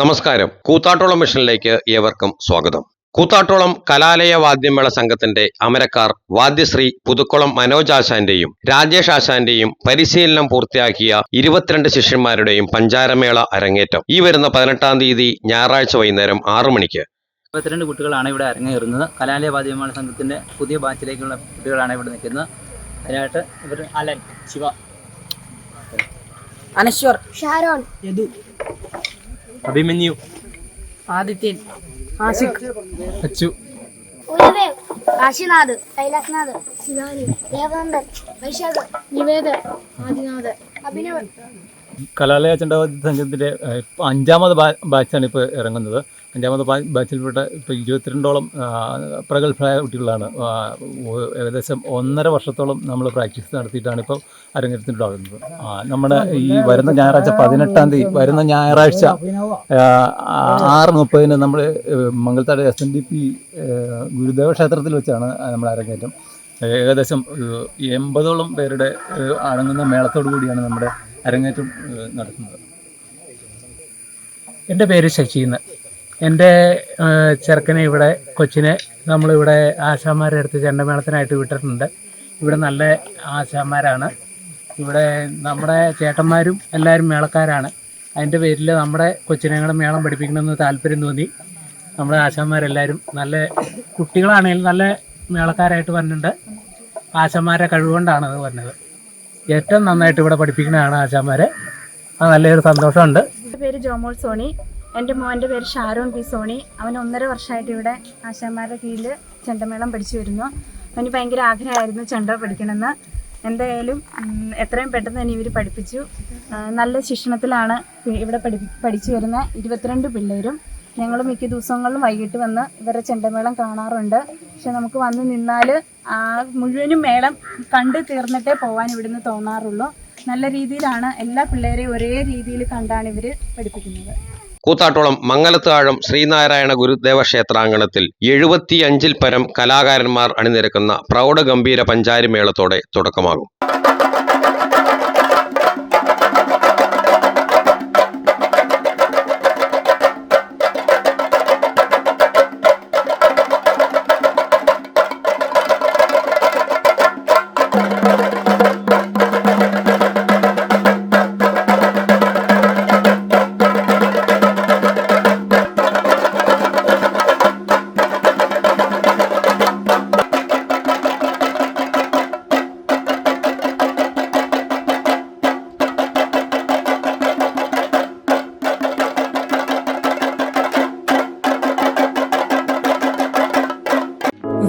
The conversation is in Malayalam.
നമസ്കാരം. കൂത്താട്ടോളം മിഷനിലേക്ക് ഏവർക്കും സ്വാഗതം. കൂത്താട്ടോളം കലാലയ വാദ്യമേള സംഘത്തിന്റെ അമരക്കാർ വാദ്യശ്രീ പുതുക്കുളം മനോജ് ആശാന്റെയും രാജേഷ് ആശാന്റെയും പരിശീലനം പൂർത്തിയാക്കിയ ഇരുപത്തിരണ്ട് ശിഷ്യന്മാരുടെയും പഞ്ചാരമേള അരങ്ങേറ്റം. ഈ വരുന്ന പതിനെട്ടാം തീയതി ഞായറാഴ്ച വൈകുന്നേരം ആറു മണിക്ക്. ഇരുപത്തിരണ്ട് കുട്ടികളാണ് ഇവിടെ അരങ്ങേറുന്നത്. കലാലയ വാദ്യമേള സംഘത്തിന്റെ പുതിയ ബാച്ചിലേക്കുള്ള കുട്ടികളാണ് ഇവിടെ നിൽക്കുന്നത്. അതിനായിട്ട് ഇവർ അലൻ ശിവ. അനശ്വർ ഷാരോൺ യദു. അഭിമന്യു ആദിത്യൻ ആശിഖ് അച്ചു. ഉദയദേവ് കാശിനാഥ് കൈലാസ്നാഥ് ശിവാനി ദേവനന്ദൻ വൈശാഖ് നിവേദ് ആദിനാഥ് അഭിനവ്. കലാലയ ചണ്ടാവതി സംഘത്തിന്റെ അഞ്ചാമത് ബാച്ചാണ് ഇപ്പോൾ ഇറങ്ങുന്നത്. അഞ്ചാമത് ബാച്ചിൽപ്പെട്ട ഇപ്പോൾ ഇരുപത്തിരണ്ടോളം പ്രഗത്ഭരായ കുട്ടികളാണ്. ഏകദേശം ഒന്നര വർഷത്തോളം നമ്മൾ പ്രാക്ടീസ് നടത്തിയിട്ടാണ് ഇപ്പോൾ അരങ്ങേറ്റത്തിലുണ്ടാകുന്നത്. നമ്മുടെ ഈ വരുന്ന ഞായറാഴ്ച പതിനെട്ടാം തീയതി വരുന്ന ഞായറാഴ്ച ആറ് മുപ്പതിന് നമ്മൾ Mangalathad S N D P Gurudeva ക്ഷേത്രത്തിൽ വെച്ചാണ് നമ്മൾ അരങ്ങേറ്റം. ഏകദേശം എൺപതോളം പേരുടെ അടങ്ങുന്ന മേളത്തോടു കൂടിയാണ് നമ്മുടെ അരങ്ങേറ്റം നടക്കുന്നത്. എന്റെ പേര് ശശീന്ന് എന്റെ ചെറുക്കനെ ഇവിടെ കൊച്ചിനെ നമ്മളിവിടെ ആശാമാരുടെ അടുത്ത് ചെണ്ടമേളത്തിനായിട്ട് വിട്ടിട്ടുണ്ട്. ഇവിടെ നല്ല ആശാന്മാരാണ്. ഇവിടെ നമ്മുടെ ചേട്ടന്മാരും എല്ലാവരും മേളക്കാരാണ്. അതിന്റെ പേരിൽ നമ്മുടെ കൊച്ചിനെങ്ങളെ മേളം പഠിപ്പിക്കണമെന്ന് താല്പര്യം തോന്നി. നമ്മുടെ ആശാന്മാരെല്ലാവരും നല്ല കുട്ടികളാണെങ്കിലും നല്ല മേളക്കാരായിട്ട് വന്നിട്ടുണ്ട്. ആശാന്മാരെ കഴിവുകൊണ്ടാണ് അത് പറഞ്ഞത് ഏറ്റവും നന്നായിട്ട് ഇവിടെ പഠിപ്പിക്കുന്നതാണ് ആശാന്മാരെ. അത് നല്ലൊരു സന്തോഷമുണ്ട്. പേര് ജോമോൾ സോണി. എന്റെ മോന്റെ പേര് ഷാരോൺ പി സോണി. അവൻ ഒന്നര വർഷമായിട്ട് ഇവിടെ ആശാന്മാരുടെ കീഴിൽ ചെണ്ടമേളം പഠിച്ചു വരുന്നു. അവന് ഭയങ്കര ആഗ്രഹമായിരുന്നു ചെണ്ട പഠിക്കണമെന്ന്. എന്തായാലും എത്രയും പെട്ടെന്ന് തന്നെ ഇവർ പഠിപ്പിച്ചു. നല്ല ശിക്ഷണത്തിലാണ് ഇവിടെ പഠി പഠിച്ചു വരുന്ന ഇരുപത്തിരണ്ട് പിള്ളേരും. ഞങ്ങൾ മിക്ക ദിവസങ്ങളിലും വൈകിട്ട് വന്ന് ഇവരുടെ ചെണ്ടമേളം കാണാറുണ്ട്. പക്ഷെ നമുക്ക് വന്ന് നിന്നാൽ ആ മുഴുവനും മേളം കണ്ട് തീർന്നിട്ടേ പോകാൻ ഇവിടുന്ന് തോന്നാറുള്ളൂ. നല്ല രീതിയിലാണ് എല്ലാ പിള്ളേരെയും ഒരേ രീതിയിൽ കണ്ടാണ് ഇവർ പഠിപ്പിക്കുന്നത്. കൂത്താട്ടോളം മംഗലത്താഴം ശ്രീനാരായണ ഗുരുദേവ ക്ഷേത്രാങ്കണത്തിൽ എഴുപത്തിയഞ്ചിൽ പരം കലാകാരന്മാർ അണിനിരക്കുന്ന പ്രൗഢഗംഭീര പഞ്ചാരി മേളത്തോടെ തുടക്കമാകും.